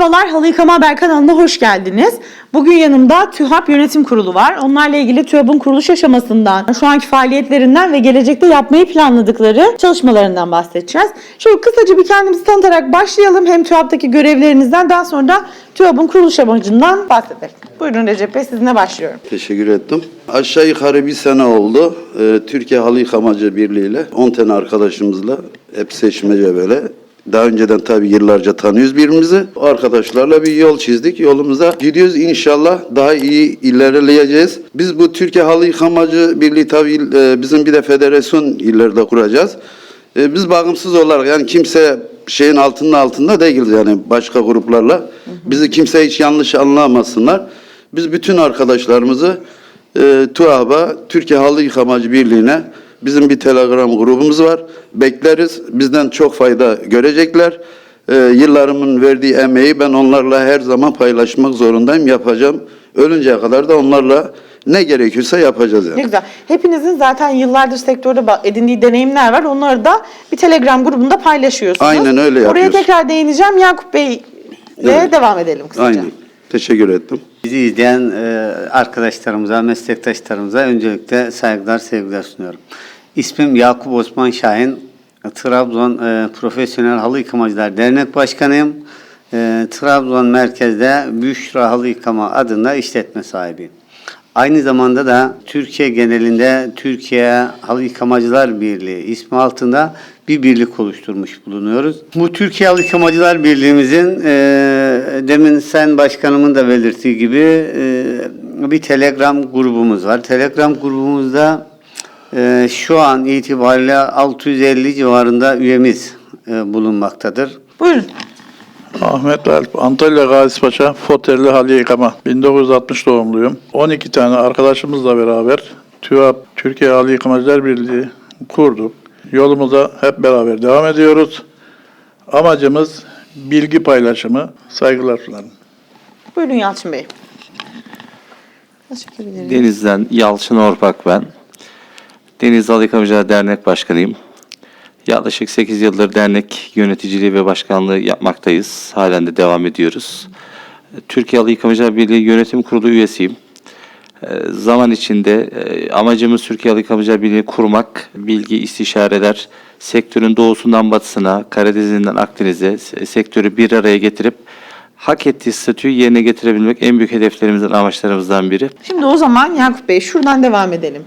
Merhabalar, Halı Yıkama Haber kanalına hoş geldiniz. Bugün yanımda TÜHAP Yönetim Kurulu var. Onlarla ilgili TÜHAP'ın kuruluş aşamasından, şu anki faaliyetlerinden ve gelecekte yapmayı planladıkları çalışmalarından bahsedeceğiz. Şöyle kısaca bir kendimizi tanıtarak başlayalım. Hem TÜHAP'taki görevlerinizden daha sonra da TÜHAP'ın kuruluş amacından bahsedelim. Buyurun Recep Bey, sizinle başlıyorum. Teşekkür ettim. Aşağı yukarı bir sene oldu. Ee, Türkiye Halı Yıkamacı Birliği ile 10 tane arkadaşımızla hep seçmece böyle. Daha önceden tabii yıllarca tanıyoruz birbirimizi. Arkadaşlarla bir yol çizdik. Yolumuza gidiyoruz. İnşallah daha iyi ilerleyeceğiz. Biz bu Türkiye Halı Yıkamacı Birliği tabii e, bizim bir de federasyon ileride kuracağız. E, Biz bağımsız olarak yani kimse şeyin altında altında değiliz yani başka gruplarla. Bizi kimse hiç yanlış anlamasınlar. Biz bütün arkadaşlarımızı e, TUAB'a, Türkiye Halı Yıkamacı Birliği'ne bizim bir telegram grubumuz var. Bekleriz. Bizden çok fayda görecekler. E, yıllarımın verdiği emeği ben onlarla her zaman paylaşmak zorundayım. Yapacağım. Ölünceye kadar da onlarla ne gerekiyorsa yapacağız yani. Ne güzel. Hepinizin zaten yıllardır sektörde edindiği deneyimler var. Onları da bir Telegram grubunda paylaşıyorsunuz. Aynen öyle Oraya yapıyoruz. tekrar değineceğim. Yakup Bey'le Evet. devam edelim kısaca. Aynen. Teşekkür ettim. Bizi izleyen e, arkadaşlarımıza, meslektaşlarımıza öncelikle saygılar, sevgiler sunuyorum. İsmim Yakup Osman Şahin. Trabzon e, Profesyonel Halı Yıkamacılar Dernek Başkanıyım. E, Trabzon merkezde Büşra Halı Yıkama adında işletme sahibiyim. Aynı zamanda da Türkiye genelinde Türkiye Halı Yıkamacılar Birliği ismi altında bir birlik oluşturmuş bulunuyoruz. Bu Türkiye Halı Yıkamacılar Birliği'mizin e, demin sen başkanımın da belirttiği gibi e, bir Telegram grubumuz var. Telegram grubumuzda e, şu an itibariyle 650 civarında üyemiz e, bulunmaktadır. Buyurun. Ahmet Alp, Antalya Gazi Paşa, Foterli Halı Yıkama. 1960 doğumluyum. 12 tane arkadaşımızla beraber TÜAP, Türkiye Halı Yıkamacılar Birliği kurduk. Yolumuza hep beraber devam ediyoruz. Amacımız bilgi paylaşımı, saygılar sunarım. Buyurun Yalçın Bey. Teşekkür ederim. Deniz'den Yalçın Orpak ben. Deniz Halı Yıkamacılar Dernek Başkanıyım. Yaklaşık 8 yıldır dernek yöneticiliği ve başkanlığı yapmaktayız. Halen de devam ediyoruz. Türkiye Halı Yıkamacılar Birliği Yönetim Kurulu üyesiyim. Ee, Zaman içinde e, amacımız Türkiye Halı Yıkamacılar Birliği kurmak, bilgi, istişareler, sektörün doğusundan batısına, Karadeniz'inden Akdeniz'e se- sektörü bir araya getirip hak ettiği statüyü yerine getirebilmek en büyük hedeflerimizden, amaçlarımızdan biri. Şimdi o zaman Yakup Bey şuradan devam edelim.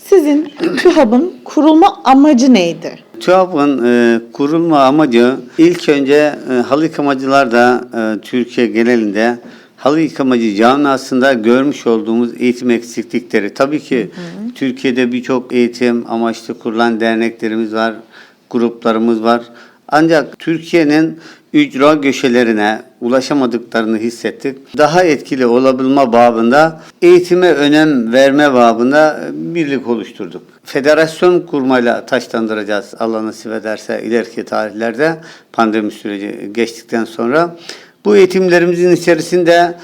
Sizin TÜHAB'ın kurulma amacı neydi? TÜAP'ın e, kurulma amacı ilk önce e, halı yıkamacılar da e, Türkiye genelinde halı yıkamacı camiasında görmüş olduğumuz eğitim eksiklikleri. Tabii ki Türkiye'de birçok eğitim amaçlı kurulan derneklerimiz var, gruplarımız var. Ancak Türkiye'nin ücra göşelerine ulaşamadıklarını hissettik. Daha etkili olabilme babında eğitime önem verme babında birlik oluşturduk. Federasyon kurmayla taşlandıracağız Allah nasip ederse ileriki tarihlerde pandemi süreci geçtikten sonra. Bu eğitimlerimizin içerisinde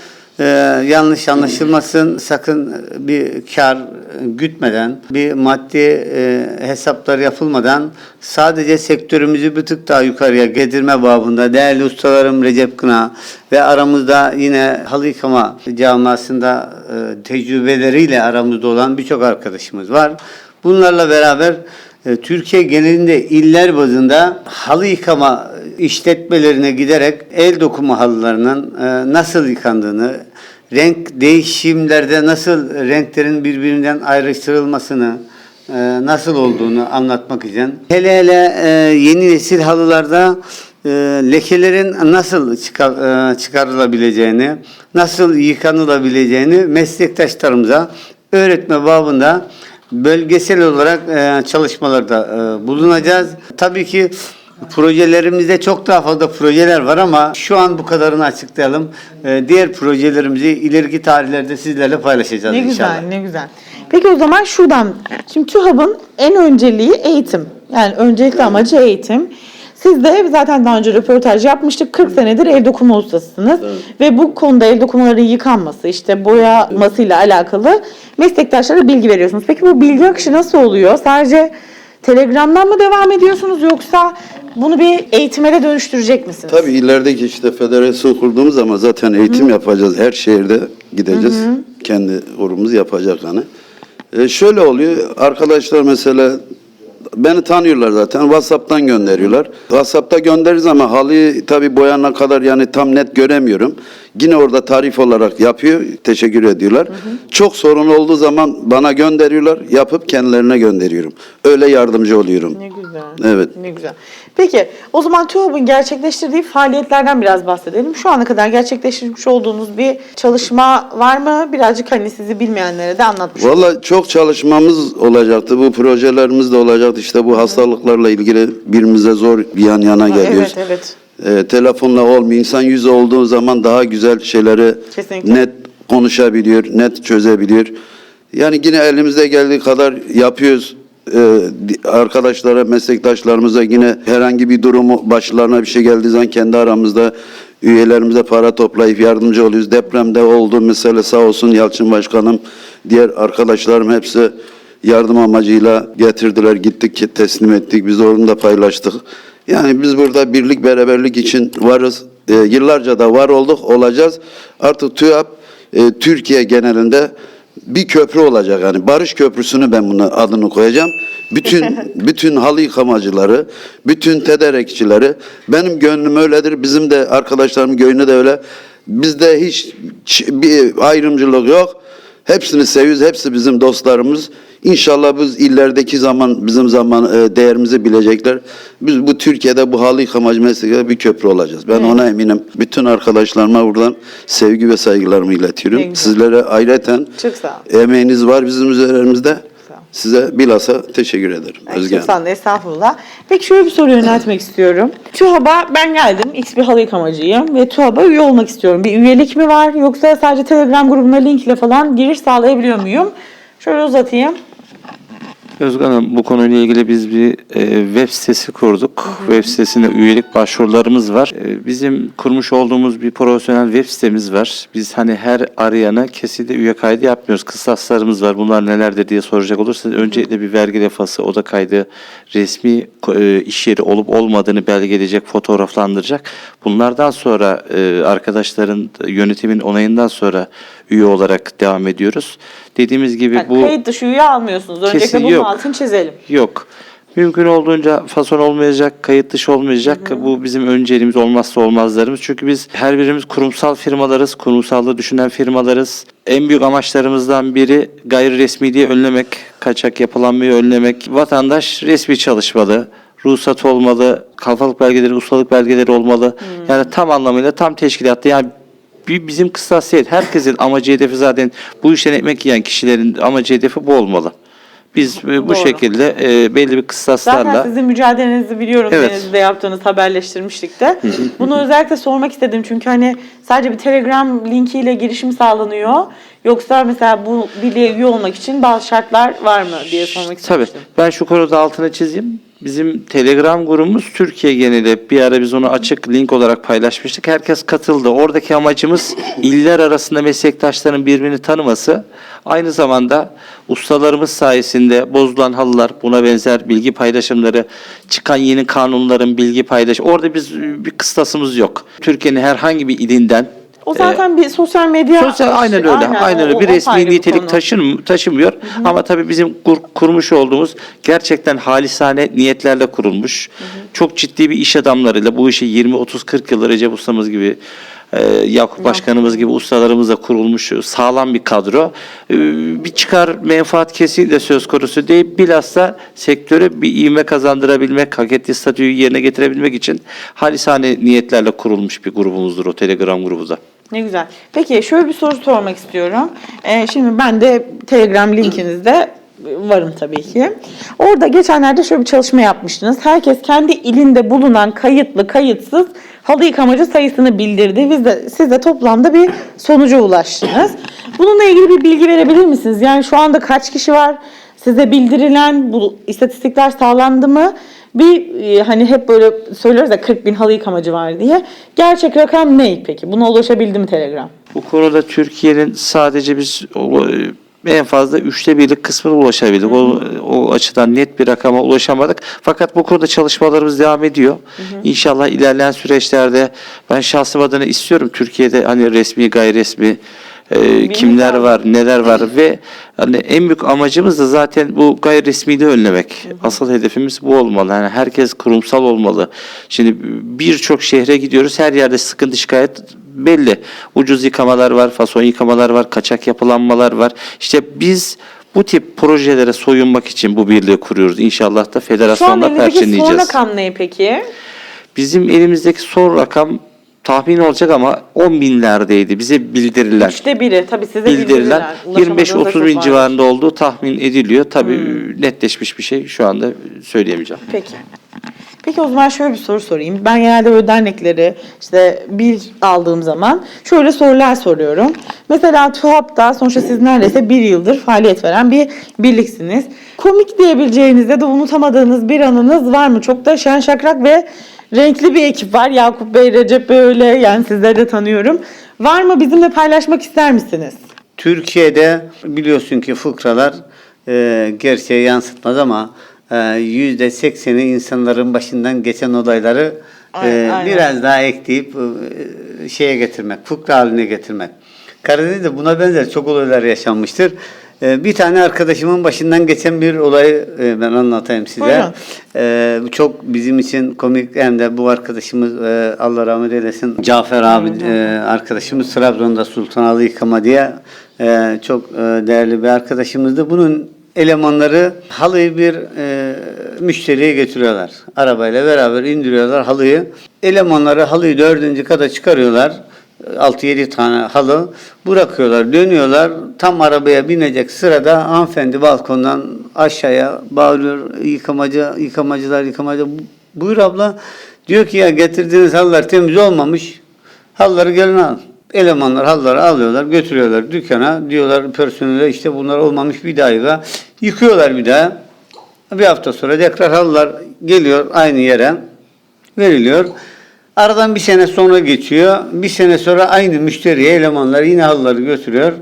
ee, yanlış anlaşılmasın sakın bir kar gütmeden bir maddi e, hesaplar yapılmadan sadece sektörümüzü bir tık daha yukarıya getirme babında değerli ustalarım Recep Kına ve aramızda yine halı yıkama camiasında e, tecrübeleriyle aramızda olan birçok arkadaşımız var. Bunlarla beraber e, Türkiye genelinde iller bazında halı yıkama işletmelerine giderek el dokuma halılarının e, nasıl yıkandığını, renk değişimlerde nasıl renklerin birbirinden ayrıştırılmasını, e, nasıl olduğunu anlatmak için. Hele hele e, yeni nesil halılarda e, lekelerin nasıl çıkar, çıkarılabileceğini, nasıl yıkanılabileceğini meslektaşlarımıza öğretme babında bölgesel olarak çalışmalarda bulunacağız. Tabii ki projelerimizde çok daha fazla projeler var ama şu an bu kadarını açıklayalım. E, diğer projelerimizi ileriki tarihlerde sizlerle paylaşacağız Ne inşallah. güzel, ne güzel. Peki o zaman şuradan, şimdi TÜHAB'ın en önceliği eğitim. Yani öncelikli amacı eğitim. Siz de zaten daha önce röportaj yapmıştık. 40 senedir el dokuma ustasısınız. Ve bu konuda el dokumaların yıkanması, işte boyamasıyla alakalı meslektaşlara bilgi veriyorsunuz. Peki bu bilgi akışı nasıl oluyor? Sadece Telegram'dan mı devam ediyorsunuz yoksa Bunu bir eğitime de dönüştürecek misiniz? Tabii ilerideki işte federasyon kurduğumuz zaman zaten eğitim yapacağız. Her şehirde gideceğiz. Kendi kurumumuz yapacak hani. E şöyle oluyor. Arkadaşlar mesela beni tanıyorlar zaten. WhatsApp'tan gönderiyorlar. WhatsApp'ta göndeririz ama halıyı tabii boyana kadar yani tam net göremiyorum. Yine orada tarif olarak yapıyor. Teşekkür ediyorlar. Çok sorun olduğu zaman bana gönderiyorlar. Yapıp kendilerine gönderiyorum. Öyle yardımcı oluyorum. Ne güzel. Evet. Ne güzel. Peki o zaman TÜHAB'ın gerçekleştirdiği faaliyetlerden biraz bahsedelim. Şu ana kadar gerçekleştirmiş olduğunuz bir çalışma var mı? Birazcık hani sizi bilmeyenlere de anlatmış. Valla çok çalışmamız olacaktı. Bu projelerimiz de olacaktı. İşte bu hastalıklarla ilgili birbirimize zor bir yan yana geliyoruz. Evet evet. Ee, telefonla olmuyor. İnsan yüzü olduğu zaman daha güzel şeyleri Kesinlikle. net konuşabiliyor, net çözebiliyor. Yani yine elimizde geldiği kadar yapıyoruz. Ee, arkadaşlara, meslektaşlarımıza yine herhangi bir durumu başlarına bir şey geldiği zaman kendi aramızda üyelerimize para toplayıp yardımcı oluyoruz. Depremde oldu mesela sağ olsun Yalçın Başkanım, diğer arkadaşlarım hepsi yardım amacıyla getirdiler, gittik teslim ettik, biz onu da paylaştık. Yani biz burada birlik beraberlik için varız. Ee, yıllarca da var olduk, olacağız. Artık TÜYAP e, Türkiye genelinde bir köprü olacak yani barış köprüsünü ben buna adını koyacağım. Bütün bütün halı yıkamacıları, bütün tederekçileri benim gönlüm öyledir. Bizim de arkadaşlarım gönlü de öyle. Bizde hiç bir ayrımcılık yok. Hepsini seviyoruz. Hepsi bizim dostlarımız. İnşallah biz illerdeki zaman bizim zaman e, değerimizi bilecekler. Biz bu Türkiye'de bu halı yıkamacı meslekte bir köprü olacağız. Ben ona eminim. Bütün arkadaşlarıma buradan sevgi ve saygılarımı iletiyorum. Sizlere ayrıca emeğiniz var bizim üzerimizde. Size bilhassa teşekkür ederim. Ay, Özge çok Hanım. sağ olun, estağfurullah. Peki şöyle bir soru yöneltmek istiyorum. TÜHAB'a ben geldim, X bir halı yıkamacıyım ve TÜHAB'a üye olmak istiyorum. Bir üyelik mi var yoksa sadece Telegram grubuna linkle falan giriş sağlayabiliyor muyum? Şöyle uzatayım. Özgan Hanım bu konuyla ilgili biz bir e, web sitesi kurduk. Web sitesinde üyelik başvurularımız var. E, bizim kurmuş olduğumuz bir profesyonel web sitemiz var. Biz hani her arayana kesinlikle üye kaydı yapmıyoruz. Kısaslarımız var. Bunlar nelerdir diye soracak olursanız öncelikle bir vergi lefası, oda kaydı, resmi e, iş yeri olup olmadığını belgeleyecek, fotoğraflandıracak. Bunlardan sonra e, arkadaşların yönetimin onayından sonra üye olarak devam ediyoruz. Dediğimiz gibi Yani bu kayıt dışı üye almıyorsunuz. Öncelikle Kesin bunun yok. altını çizelim. Yok. Mümkün olduğunca fason olmayacak, kayıt dışı olmayacak. Bu bizim önceliğimiz, olmazsa olmazlarımız. Çünkü biz her birimiz kurumsal firmalarız, kurumsallığı düşünen firmalarız. En büyük amaçlarımızdan biri gayri resmiliği önlemek, kaçak yapılanmayı önlemek. Vatandaş resmi çalışmalı, ruhsat olmalı, kalfalık belgeleri, ustalık belgeleri olmalı. Yani tam anlamıyla tam teşkilatta yani bir bizim kıssasiyet herkesin amacı hedefi zaten bu işten ekmek yiyen kişilerin amacı hedefi bu olmalı. Biz e, bu Doğru. şekilde e, belli bir kıssaslarla Zaten sizin mücadelenizi biliyorum. Evet. Denizli'de yaptığınız haberleştirmiştik de. Bunu özellikle sormak istedim. Çünkü hani sadece bir Telegram linkiyle girişim sağlanıyor. Yoksa mesela bu birliğe üye olmak için bazı şartlar var mı diye sormak Tabii. istemiştim. Ben şu konuda altını çizeyim. Bizim Telegram grubumuz Türkiye geneli. Bir ara biz onu açık link olarak paylaşmıştık. Herkes katıldı. Oradaki amacımız iller arasında meslektaşların birbirini tanıması. Aynı zamanda ustalarımız sayesinde bozulan halılar, buna benzer bilgi paylaşımları, çıkan yeni kanunların bilgi paylaş. Orada biz bir kıstasımız yok. Türkiye'nin herhangi bir ilinden O zaten bir sosyal medya... Sosyal aynen öyle. Aynen, öyle. o- Bir resmi bir nitelik konu. taşın, taşımıyor. Ama tabii bizim kur- kurmuş olduğumuz gerçekten halisane niyetlerle kurulmuş. Çok ciddi bir iş adamlarıyla bu işi 20 30 40 yıldır Recep ustamız gibi e, Yakup Başkanımız gibi ustalarımızla kurulmuş sağlam bir kadro. E, bir çıkar menfaat kesinlikle söz konusu değil. Bilhassa sektöre bir ivme kazandırabilmek, hak ettiği statüyü yerine getirebilmek için halisane niyetlerle kurulmuş bir grubumuzdur o Telegram grubu da. Ne güzel. Peki şöyle bir soru sormak istiyorum. Ee, şimdi ben de Telegram linkinizde varım tabii ki. Orada geçenlerde şöyle bir çalışma yapmıştınız. Herkes kendi ilinde bulunan kayıtlı kayıtsız halı yıkamacı sayısını bildirdi. Biz de, siz de toplamda bir sonuca ulaştınız. Bununla ilgili bir bilgi verebilir misiniz? Yani şu anda kaç kişi var? Size bildirilen bu istatistikler sağlandı mı? Bir e, hani hep böyle söylüyoruz ya 40 bin halı yıkamacı var diye. Gerçek rakam ne peki? Buna ulaşabildi mi Telegram? Bu konuda Türkiye'nin sadece biz e, en fazla üçte birlik kısmına ulaşabildik. O, o açıdan net bir rakama ulaşamadık. Fakat bu konuda çalışmalarımız devam ediyor. İnşallah ilerleyen süreçlerde ben şahsım adına istiyorum Türkiye'de hani resmi gayri resmi e, kimler var, neler var ve hani en büyük amacımız da zaten bu gayri resmiliği önlemek. Asıl hedefimiz bu olmalı. Yani herkes kurumsal olmalı. Şimdi birçok şehre gidiyoruz. Her yerde sıkıntı şikayet belli. Ucuz yıkamalar var, fason yıkamalar var, kaçak yapılanmalar var. İşte biz bu tip projelere soyunmak için bu birliği kuruyoruz. İnşallah da Şu an federasyonla elinizdeki son perçinleyeceğiz. rakam ne peki? Bizim elimizdeki son rakam tahmin olacak ama 10 binlerdeydi. Bize bildirilen Üçte biri. Tabii size bildirilen bildirilen. 25-30 bin civarında olduğu tahmin ediliyor. Tabii Hmm. netleşmiş bir şey şu anda söyleyemeyeceğim. Peki. Peki o zaman şöyle bir soru sorayım. Ben genelde böyle dernekleri işte bir aldığım zaman şöyle sorular soruyorum. Mesela TÜHAP'ta sonuçta siz neredeyse bir yıldır faaliyet veren bir birliksiniz. Komik diyebileceğiniz ya da unutamadığınız bir anınız var mı? Çok da şen şakrak ve renkli bir ekip var. Yakup Bey, Recep Bey öyle yani sizleri de tanıyorum. Var mı bizimle paylaşmak ister misiniz? Türkiye'de biliyorsun ki fıkralar e, gerçeği yansıtmaz ama e, yüzde sekseni insanların başından geçen olayları e, aynen. biraz daha ekleyip e, şeye getirmek, fıkra haline getirmek. Karadeniz'de buna benzer çok olaylar yaşanmıştır. E, bir tane arkadaşımın başından geçen bir olayı e, ben anlatayım size. Buyurun. E, bu çok bizim için komik hem de bu arkadaşımız e, Allah rahmet eylesin Cafer abi e, arkadaşımız Trabzon'da Sultan Yıkama diye çok değerli bir arkadaşımızdı. Bunun elemanları halıyı bir e, müşteriye getiriyorlar. Arabayla beraber indiriyorlar halıyı. Elemanları halıyı dördüncü kata çıkarıyorlar. 6-7 tane halı bırakıyorlar, dönüyorlar. Tam arabaya binecek sırada hanımefendi balkondan aşağıya bağırıyor. Yıkamacı, yıkamacılar, yıkamacı. Buyur abla. Diyor ki ya getirdiğiniz halılar temiz olmamış. Halıları gelin alın. Elemanlar halıları alıyorlar, götürüyorlar dükkana. Diyorlar personele işte bunlar olmamış bir daha yıka. Yıkıyorlar bir daha. Bir hafta sonra tekrar halılar geliyor aynı yere veriliyor. Aradan bir sene sonra geçiyor. Bir sene sonra aynı müşteriye elemanlar yine halıları götürüyor.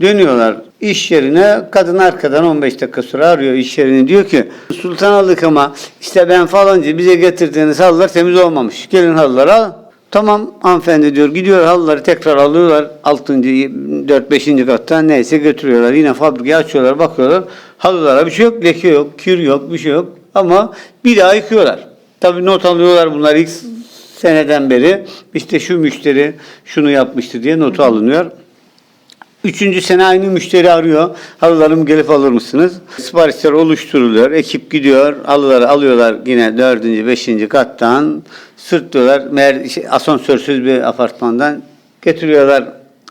Dönüyorlar iş yerine. Kadın arkadan 15 dakika sonra arıyor iş yerini. Diyor ki Sultan aldık ama işte ben falancı bize getirdiğiniz halılar temiz olmamış. Gelin halıları al. Tamam hanımefendi diyor. Gidiyor halıları tekrar alıyorlar. 6. 4 5. kattan neyse götürüyorlar. Yine fabrikayı açıyorlar bakıyorlar. Halılara bir şey yok. Leke yok. Kir yok. Bir şey yok. Ama bir daha yıkıyorlar. Tabii not alıyorlar bunlar ilk seneden beri. İşte şu müşteri şunu yapmıştı diye notu alınıyor. Üçüncü sene aynı müşteri arıyor. Halılarımı gelip alır mısınız? Siparişler oluşturuluyor. Ekip gidiyor. Halıları alıyorlar yine dördüncü, beşinci kattan. Sırtlıyorlar. Meğer şey, asansörsüz bir apartmandan getiriyorlar.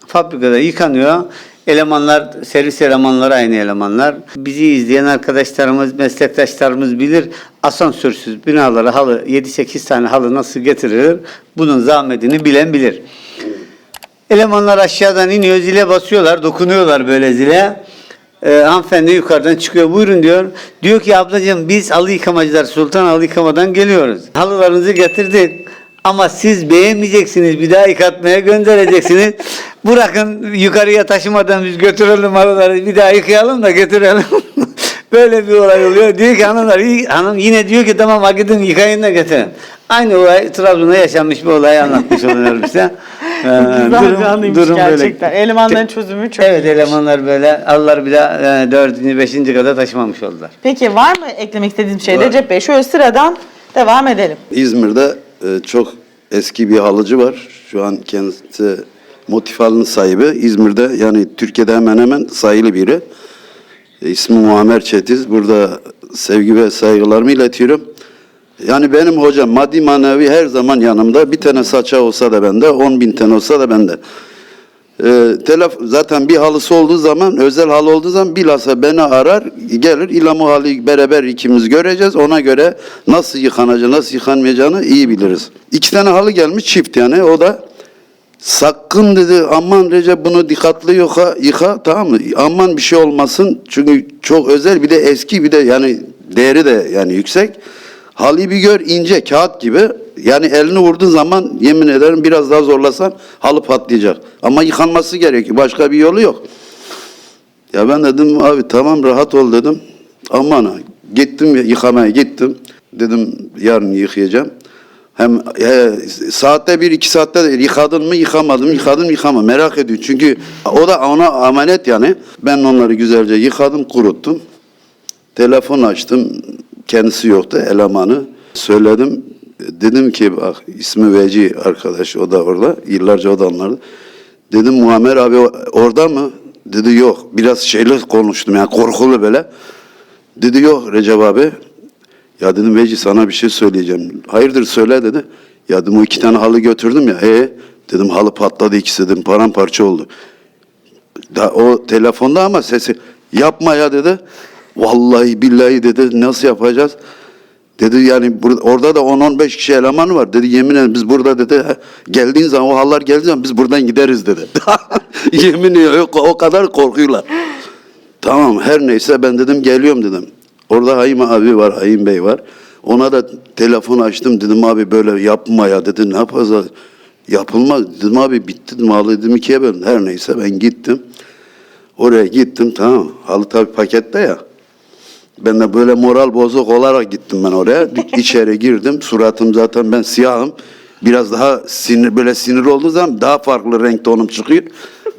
Fabrikada yıkanıyor. Elemanlar, servis elemanları aynı elemanlar. Bizi izleyen arkadaşlarımız, meslektaşlarımız bilir. Asansörsüz binalara halı, 7-8 tane halı nasıl getirilir? Bunun zahmetini bilen bilir. Elemanlar aşağıdan iniyor, zile basıyorlar, dokunuyorlar böyle zile. Ee, hanımefendi yukarıdan çıkıyor, buyurun diyor. Diyor ki ablacığım biz halı yıkamacılar Sultan Halı Yıkama'dan geliyoruz. Halılarınızı getirdik. Ama siz beğenmeyeceksiniz, bir daha yıkatmaya göndereceksiniz. Bırakın yukarıya taşımadan biz götürelim halıları, bir daha yıkayalım da götürelim. Böyle bir olay oluyor. Diyor ki hanımlar, hanım yine diyor ki tamam ha gidin yıkayın da getirin. Aynı olay Trabzon'da yaşanmış bir olayı anlatmış oluyorum size. Ee, bir anıymış gerçekten. Elemanların çözümü çok Evet iyiymiş. elemanlar böyle Allah bir daha e, dördüncü, beşinci kadar taşımamış oldular. Peki var mı eklemek istediğim şey. Recep Bey? Şöyle sıradan devam edelim. İzmir'de e, çok eski bir halıcı var. Şu an kendisi motif halının sahibi. İzmir'de yani Türkiye'de hemen hemen sayılı biri. E, ismi Muammer Çetiz. Burada sevgi ve saygılarımı iletiyorum. Yani benim hocam maddi manevi her zaman yanımda. Bir tane saça olsa da bende, on bin tane olsa da bende. Ee, telef zaten bir halısı olduğu zaman, özel halı olduğu zaman bilhassa beni arar, gelir İlamu halıyı beraber ikimiz göreceğiz. Ona göre nasıl yıkanacağını, nasıl yıkanmayacağını iyi biliriz. İki tane halı gelmiş çift yani. O da sakın dedi aman Recep bunu dikkatli yıka, yıka tamam mı? Aman bir şey olmasın. Çünkü çok özel bir de eski bir de yani değeri de yani yüksek. Halıyı bir gör ince kağıt gibi. Yani elini vurduğun zaman yemin ederim biraz daha zorlasan halı patlayacak. Ama yıkanması gerekiyor. Başka bir yolu yok. Ya ben dedim abi tamam rahat ol dedim. Aman ha. Gittim yıkamaya gittim. Dedim yarın yıkayacağım. Hem e, saatte bir iki saatte de yıkadın mı yıkadın mı yıkama merak ediyor. Çünkü o da ona emanet yani. Ben onları güzelce yıkadım kuruttum. Telefon açtım. Kendisi yoktu elemanı. Söyledim. Dedim ki bak ismi Veci arkadaş o da orada. Yıllarca o da onlardı. Dedim Muammer abi orada mı? Dedi yok. Biraz şeyle konuştum yani korkulu böyle. Dedi yok Recep abi. Ya dedim Veci sana bir şey söyleyeceğim. Hayırdır söyle dedi. Ya dedim o iki tane halı götürdüm ya. E dedim halı patladı ikisi dedim paramparça oldu. Da, o telefonda ama sesi yapma ya dedi. Vallahi billahi dedi nasıl yapacağız? Dedi yani bur- orada da 10-15 kişi eleman var. Dedi yemin ederim biz burada dedi geldiğin zaman o hallar geldiği zaman biz buradan gideriz dedi. yemin ediyorum o, kadar korkuyorlar. Tamam her neyse ben dedim geliyorum dedim. Orada Hayim abi var, Hayim Bey var. Ona da telefon açtım dedim abi böyle yapma ya dedi ne yapacağız? Yapılmaz dedim abi bitti dedim dedim ikiye böldüm. Her neyse ben gittim. Oraya gittim tamam. Halı tabii pakette ya. Ben de böyle moral bozuk olarak gittim ben oraya. İçeri girdim. Suratım zaten ben siyahım. Biraz daha sinir böyle sinir olduğu zaman daha farklı renk tonum çıkıyor.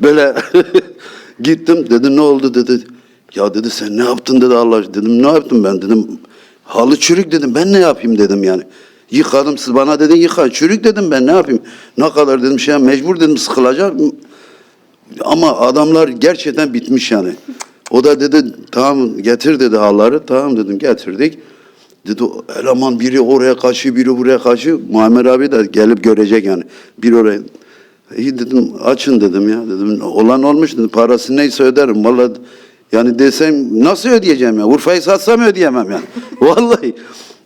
Böyle gittim dedi ne oldu dedi. Ya dedi sen ne yaptın dedi Allah aşkına. Dedim ne yaptım ben dedim. Halı çürük dedim ben ne yapayım dedim yani. Yıkadım siz bana dedin yıka. Çürük dedim ben ne yapayım. Ne kadar dedim şey mecbur dedim sıkılacak. Ama adamlar gerçekten bitmiş yani. O da dedi tamam getir dedi halları. Tamam dedim getirdik. Dedi "O eleman biri oraya kaçıyor biri buraya kaçıyor. Muammer abi de gelip görecek yani. Bir oraya. İyi dedim açın dedim ya. Dedim olan olmuş dedim parası neyse öderim. Vallahi yani desem nasıl ödeyeceğim ya? Urfa'yı satsam ödeyemem yani. Vallahi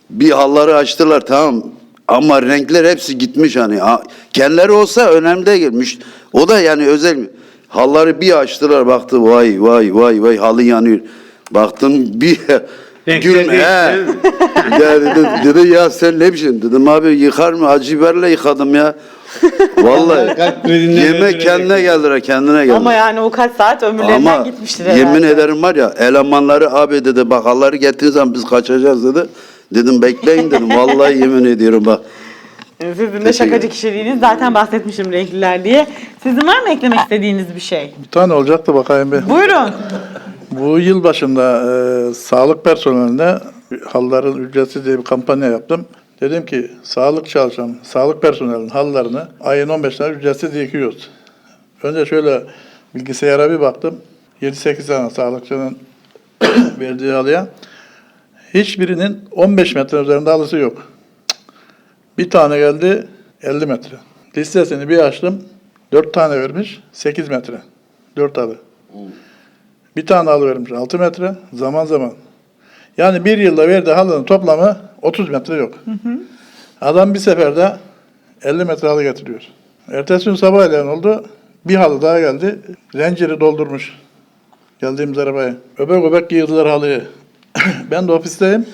bir halları açtılar tamam. Ama renkler hepsi gitmiş hani. Ha, Kendileri olsa önemli değil. O da yani özel mi? Halları bir açtılar baktı vay vay vay vay halı yanıyor. Baktım bir gülme. He. ya dedi, dedi ya sen ne biçim? Dedim abi yıkar mı? Acı biberle yıkadım ya. Vallahi. Yemek kendine geldiler kendine geldi. Ama yani o kaç saat ömürlerinden Ama gitmiştir herhalde. yemin ederim var ya elemanları abi dedi bak halları getirdiğiniz zaman biz kaçacağız dedi. Dedim bekleyin dedim. Vallahi yemin ediyorum bak. Sizin de şakacı kişiliğiniz zaten bahsetmişim renkliler diye. Sizin var mı eklemek istediğiniz bir şey? Bir tane olacaktı bakayım bir. Buyurun. Bu yıl başında e, sağlık personeline halların ücretsiz diye bir kampanya yaptım. Dedim ki sağlık çalışan, sağlık personelinin hallarını ayın 15'inde ücretsiz yıkıyoruz. Önce şöyle bilgisayara bir baktım. 7-8 tane sağlıkçının verdiği halıya. Hiçbirinin 15 metre üzerinde halısı yok. Bir tane geldi 50 metre. Listesini bir açtım. 4 tane vermiş 8 metre. 4 halı. Bir tane halı vermiş 6 metre zaman zaman. Yani bir yılda verdiği halının toplamı 30 metre yok. Adam bir seferde 50 metre halı getiriyor. Ertesi gün sabahleyin oldu. Bir halı daha geldi. Zinciri doldurmuş. Geldiğimiz arabaya. Öbek öbek giydiler halıyı. ben de ofisteyim.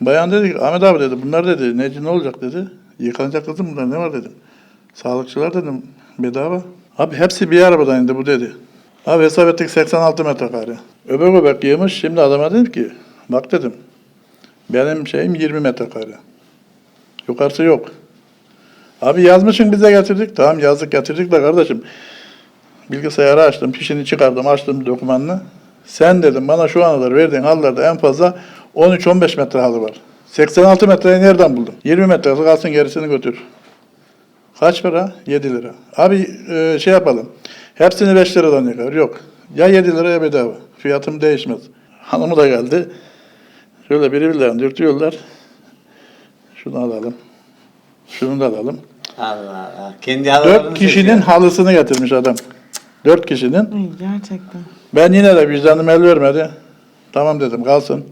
Bayan dedi ki Ahmet abi dedi bunlar dedi ne, ne olacak dedi. Yıkanacak kızım bunlar ne var dedim. Sağlıkçılar dedim bedava. Abi hepsi bir arabadan indi bu dedi. Abi hesap ettik 86 metrekare. Öbek öbek yığmış. Şimdi adama dedim ki bak dedim benim şeyim 20 metrekare. Yukarısı yok. Abi yazmışsın bize getirdik. Tamam yazdık getirdik de kardeşim. Bilgisayarı açtım, fişini çıkardım, açtım dokümanını. Sen dedim bana şu ana kadar verdiğin halılarda en fazla 13-15 metre halı var. 86 metreyi nereden buldun? 20 metresi kalsın gerisini götür. Kaç para? 7 lira. Abi e, şey yapalım. Hepsini 5 liradan yıkar. Yok. Ya 7 lira ya bedava. Fiyatım değişmez. Hanımı da geldi. Şöyle birbirlerini dürtüyorlar. Şunu alalım. Şunu da alalım. Allah Allah. Kendi Dört kişinin seçiyor. halısını getirmiş adam. Dört kişinin. Ay, gerçekten. Ben yine de vicdanım el vermedi. Tamam dedim kalsın.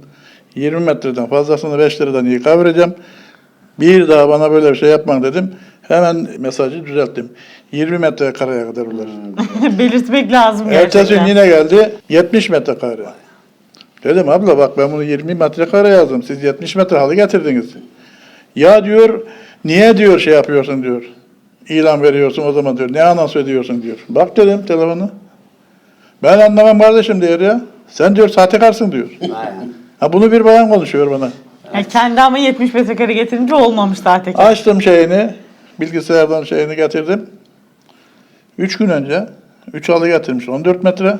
20 metreden fazlasını 5 liradan yıka vereceğim. Bir daha bana böyle bir şey yapma dedim. Hemen mesajı düzelttim. 20 metrekareye kadar ulaşır. Belirtmek lazım Ertesi gün gerçekten. yine geldi 70 metrekare. Dedim abla bak ben bunu 20 metrekare yazdım. Siz 70 metre halı getirdiniz. Ya diyor niye diyor şey yapıyorsun diyor. İlan veriyorsun o zaman diyor. Ne anons ediyorsun diyor. Bak dedim telefonu. Ben anlamam kardeşim diyor ya. Sen diyor sahtekarsın diyor. Ha bunu bir bayan konuşuyor bana. Yani kendi ama 70 metrekare getirince olmamış zaten. Açtım şeyini, bilgisayardan şeyini getirdim. Üç gün önce, üç halı getirmiş, 14 metre.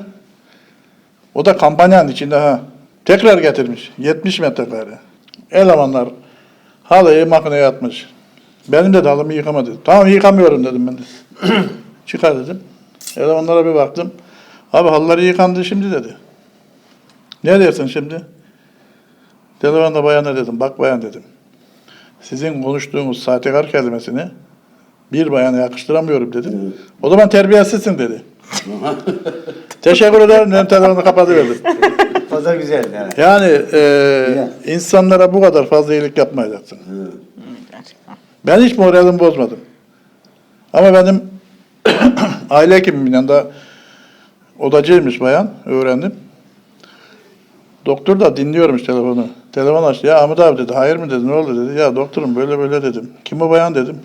O da kampanyanın içinde ha. Tekrar getirmiş, 70 metrekare. Elemanlar halıyı makineye atmış. Benim de halımı yıkama dedi. Tamam yıkamıyorum dedim ben de. Çıkar dedim. Elemanlara bir baktım. Abi halıları yıkandı şimdi dedi. Ne dersin şimdi? Telefonda bayana dedim. Bak bayan dedim sizin konuştuğunuz sahtekar kelimesini bir bayana yakıştıramıyorum dedim. O zaman terbiyesizsin dedi. Teşekkür ederim dedim telefonu kapatıverdim. Da güzel yani. Yani e, insanlara bu kadar fazla iyilik yapmayacaksın. Ben hiç moralimi bozmadım. Ama benim aile hekimimin yanında odacıymış bayan, öğrendim. Doktor da dinliyormuş telefonu. Telefon açtı. Ya Ahmet abi dedi. Hayır mı dedi. Ne oldu dedi. Ya doktorum böyle böyle dedim. Kim o bayan dedim.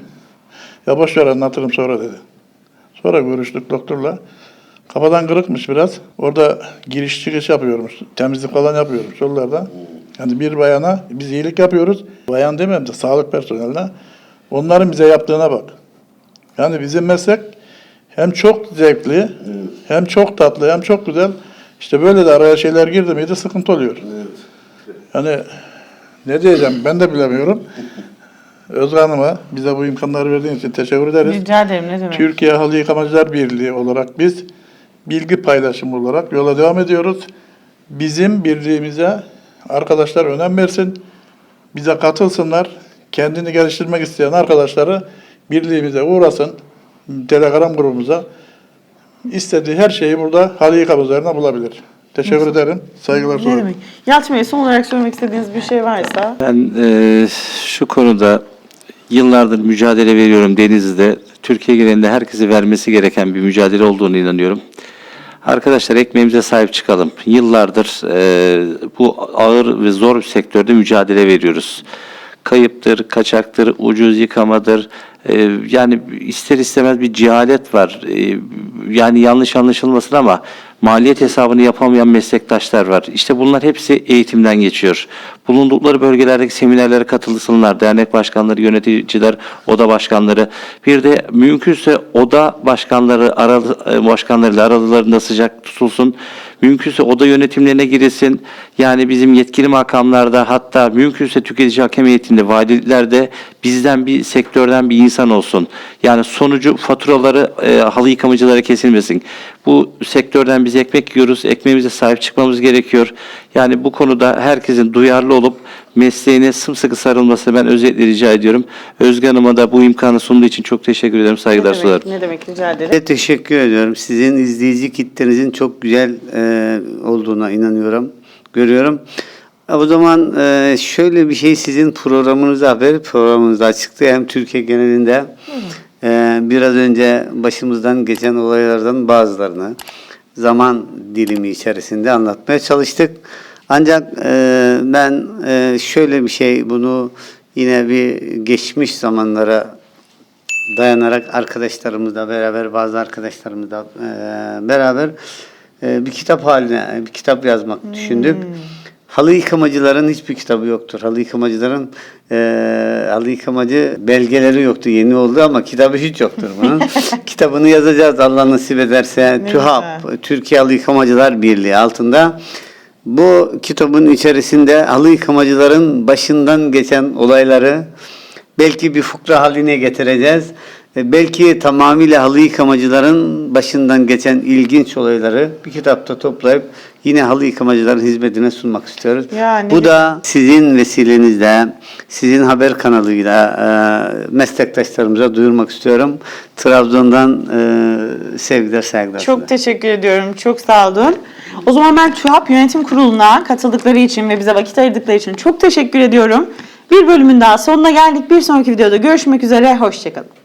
Ya boş ver anlatırım sonra dedi. Sonra görüştük doktorla. Kafadan kırıkmış biraz. Orada giriş çıkış yapıyormuş. Temizlik falan yapıyormuş yollarda. Yani bir bayana biz iyilik yapıyoruz. Bayan demem de sağlık personeline. Onların bize yaptığına bak. Yani bizim meslek hem çok zevkli, hem çok tatlı, hem çok güzel. İşte böyle de araya şeyler girdi miydi sıkıntı oluyor. Yani ne diyeceğim ben de bilemiyorum. Özge Hanım'a bize bu imkanları verdiğiniz için teşekkür ederiz. Rica ederim ne demek. Türkiye Halı Yıkamacılar Birliği olarak biz bilgi paylaşımı olarak yola devam ediyoruz. Bizim birliğimize arkadaşlar önem versin. Bize katılsınlar. Kendini geliştirmek isteyen arkadaşları birliğimize uğrasın. Telegram grubumuza. İstediği her şeyi burada halı yıkama üzerine bulabilir. Teşekkür ederim. Saygılar Ne sunarım. demek? Yalçın Bey son olarak söylemek istediğiniz bir şey varsa. Ben e, şu konuda yıllardır mücadele veriyorum Denizli'de. Türkiye genelinde herkese vermesi gereken bir mücadele olduğunu inanıyorum. Arkadaşlar ekmeğimize sahip çıkalım. Yıllardır e, bu ağır ve zor bir sektörde mücadele veriyoruz. Kayıptır, kaçaktır, ucuz yıkamadır. E, yani ister istemez bir cehalet var. E, yani yanlış anlaşılmasın ama maliyet hesabını yapamayan meslektaşlar var. İşte bunlar hepsi eğitimden geçiyor. Bulundukları bölgelerdeki seminerlere katılsınlar. Dernek başkanları, yöneticiler, oda başkanları. Bir de mümkünse oda başkanları aralı, e, başkanlarıyla aralarında sıcak tutulsun. Mümkünse oda yönetimlerine girilsin. Yani bizim yetkili makamlarda hatta mümkünse tüketici hakem heyetinde, valilerde bizden bir sektörden bir insan olsun. Yani sonucu faturaları e, halı yıkamacılara kesilmesin. Bu sektörden biz ekmek yiyoruz. Ekmeğimize sahip çıkmamız gerekiyor. Yani bu konuda herkesin duyarlı olup mesleğine sımsıkı sarılmasını ben özellikle rica ediyorum. Özge Hanım'a da bu imkanı sunduğu için çok teşekkür ederim. Ne Saygılar demek, sunarım. ne demek rica ederim. Size teşekkür ediyorum. Sizin izleyici kitlenizin çok güzel e, olduğuna inanıyorum, görüyorum. O zaman e, şöyle bir şey sizin programınıza haber programınızda çıktı. Hem Türkiye genelinde e, biraz önce başımızdan geçen olaylardan bazılarını zaman dilimi içerisinde anlatmaya çalıştık. Ancak e, ben e, şöyle bir şey bunu yine bir geçmiş zamanlara dayanarak arkadaşlarımızla beraber bazı arkadaşlarımızla e, beraber e, bir kitap haline bir kitap yazmak düşündük. Halı yıkamacıların hiçbir kitabı yoktur. Halı yıkamacıların e, halı yıkamacı belgeleri yoktu. Yeni oldu ama kitabı hiç yoktur bunun. Kitabını yazacağız Allah nasip ederse. TÜHAP. Türkiye Halı Yıkamacılar Birliği altında. Bu kitabın içerisinde halı yıkamacıların başından geçen olayları belki bir fıkra haline getireceğiz. Belki tamamıyla halı yıkamacıların başından geçen ilginç olayları bir kitapta toplayıp yine halı yıkamacıların hizmetine sunmak istiyoruz. Ya ne Bu da sizin vesilenizle, sizin haber kanalıyla e, meslektaşlarımıza duyurmak istiyorum. Trabzon'dan e, sevgiler, saygılar. Çok teşekkür ediyorum. Çok sağ olun. O zaman ben TÜHAP Yönetim Kurulu'na katıldıkları için ve bize vakit ayırdıkları için çok teşekkür ediyorum. Bir bölümün daha sonuna geldik. Bir sonraki videoda görüşmek üzere. Hoşçakalın.